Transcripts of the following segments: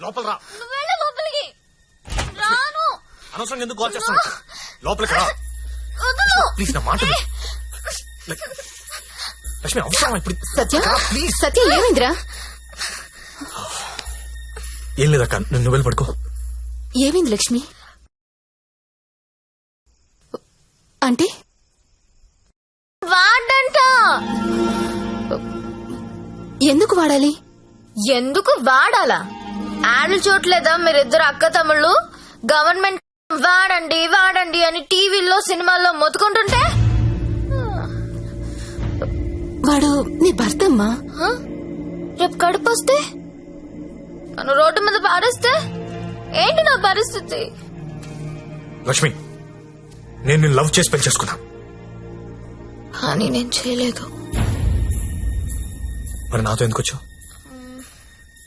లోపల. రా. లోపలికి. రాను. అనవసరంగా ఎందుకు కాల్ చేస్తాను లోపలికి రా. ప్లీజ్ నా మాట విను. లక్ష్మి అవసరం ఇప్పుడు. సత్య? ప్లీజ్. సత్య ఏమైందిరా? ఏం లేదక్క నువ్వు నువ్వు వెళ్ళి పడుకో. ఏమైంది లక్ష్మి? అంటే వాడంట. ఎందుకు వాడాలి? ఎందుకు వాడాలా? యాడ్లు చూడలేదా మీరిద్దరు అక్క తమ్ముళ్ళు? గవర్నమెంట్ వాడండి వాడండి అని టీవీల్లో సినిమాల్లో మొత్తుకుంటుంటే? వాడు నీ భర్త అమ్మా హ? రేపు కడుపు వస్తే నన్ను రోడ్డు మీద పారేస్తే? ఏంటి నా పరిస్థితి? లక్ష్మి నేను నిన్ను లవ్ చేసి పెళ్ళి చేసుకున్నా. కానీ నేను చేయలేదు. మరి నాతో ఎందుకు వచ్చావు?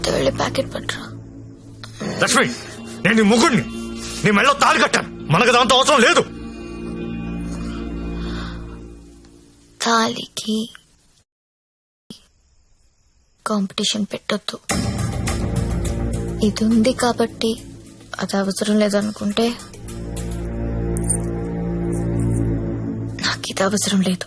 అయితే వెళ్ళి ప్యాకెట్ పట్టరా. లక్ష్మి నేను నీ ముగ్గుడిని నీ మెళ్ళో తాళి కట్టాను. మనకు దాంతో అవసరం లేదు. తాలికి కాంపిటీషన్ పెట్టొద్దు. ఇది ఉంది కాబట్టి అది అవసరం లేదనుకుంటే నాకు ఇది అవసరం లేదు.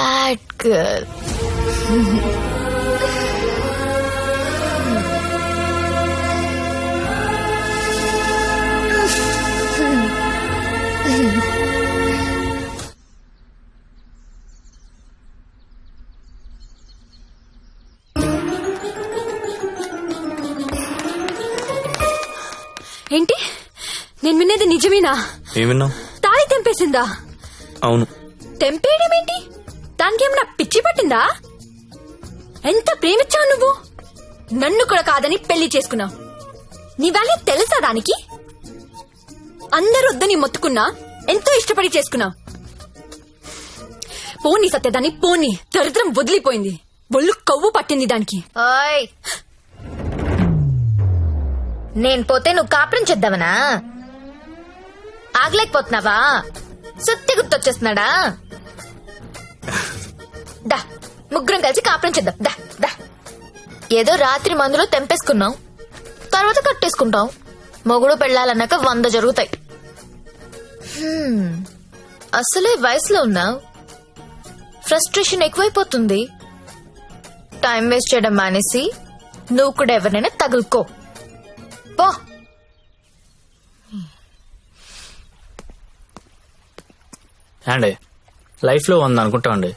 బ్యాడ్ గర్ల్ ఏంటి? నేను వినేది నిజమేనా? ఏమిన్నావు తాళి తెంపేసిందా? అవును. తెంపేయడం ఏంటి? దానికి ఏమన్నా పిచ్చి పట్టిందా? ఎంత ప్రేమించావు నువ్వు? నన్ను కూడా కాదని పెళ్ళి చేసుకున్నావు. నీ వాల్యూ తెలుసా దానికి? అందరూ వద్దని మొత్తుకున్నా ఎంతో ఇష్టపడి చేసుకున్నావు. పోనీ సత్యదాన్ని పోనీ. దరిద్రం వదిలిపోయింది. ఒళ్ళు కొవ్వు పట్టింది దానికి. ఓయ్! నేను పోతే నువ్వు కాపురం చేద్దావనా? ఆగలేకపోతున్నావా? సుత్తి గుర్తొచ్చేస్తున్నాడా? దా ముగ్గురం కలిసి కాపురం చేద్దాం. దా దా. ఏదో రాత్రి మందులో తెంపేసుకున్నాం. తర్వాత కట్టేసుకుంటాం. మొగుడు పెళ్ళాలన్నాక వంద జరుగుతాయి. హ్మ్. అసలే వయసులో ఉన్నావు. ఫ్రస్ట్రేషన్ ఎక్కువైపోతుంది. టైం వేస్ట్ చేయడం మానేసి నువ్వు కూడా ఎవరినైనా తగులుకో. పో. అండి లైఫ్లో ఉంది అనుకుంటామండి.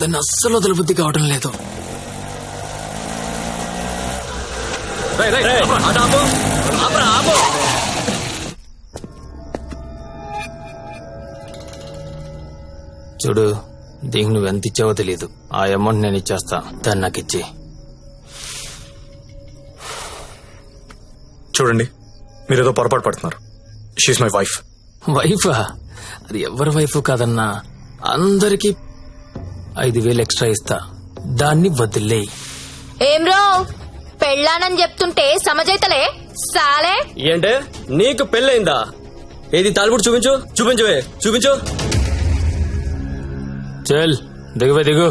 దాన్ని అస్సలు వదలబుద్ధి కావడం లేదు. చూడు దీనికి నువ్వు ఎంత ఇచ్చావో తెలియదు ఆ అమౌంట్ నేను ఇచ్చేస్తా. దాన్ని నాకు ఇచ్చి. చూడండి మీరేదో పొరపాటు పడుతున్నారు. షీఈ్ మై వైఫ్ వైఫా అది ఎవరి వైఫ్ కాదన్నా? అందరికి ఐదు వేలు ఎక్స్ట్రా ఇస్తా. దాన్ని వదిలేయి ఏం రో? పెళ్ళానని చెప్తుంటే సమజైతలే. సాలే? ఏంటే? నీకు పెళ్ళైందా ఏది తాలిపుడు చూపించు? చూపించువే. చూపించు. చల్ దిగువే దిగు.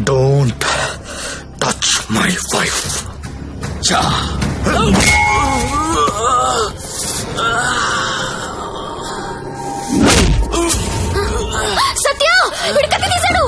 Don't touch my wife Satya కత్తి తీశాడు.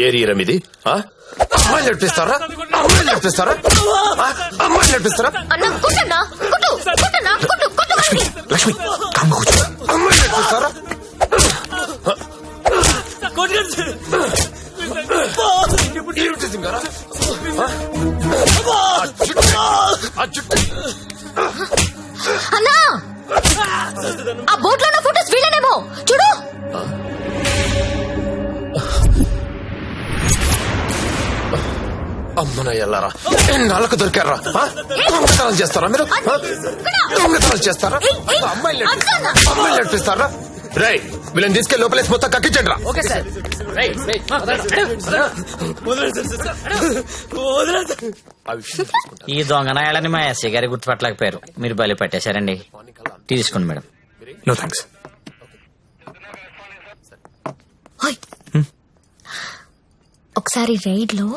ఏరియా ఇది? అమ్మాయిలు నడిపిస్తారా? అమ్మాయిలు నడిపిస్తారా? అమ్మాయిలు నడిపిస్తారా? వాడిని. లక్ష్మి కామ్గా కూర్చో. అమ్మాయిలు నడిపిస్తారా. అన్నా ఆ బోట్లో అమ్మన ఎల్లారా? ఎన్నాళ్ళకు దొరికారా? చేస్తారా మీరు? చేస్తారా? అమ్మాయిలు నడిపి- అమ్మాయిలు నడిపిస్తారా రై వీళ్ళని తీసుకెళ్ళి లోపలేసి మొత్తం కక్కించండి రా. ఆ విషయం చూసుకుంటా. ఈ దొంగనాయాలని మా ఎస్ఐ గారి గుర్తుపట్టలేకపోయారు. మీరు బలి పట్టేశారండి. తీసుకోండి మేడం. నో థ్యాంక్స్ ఓయ్. ఒకసారి రైడ్లో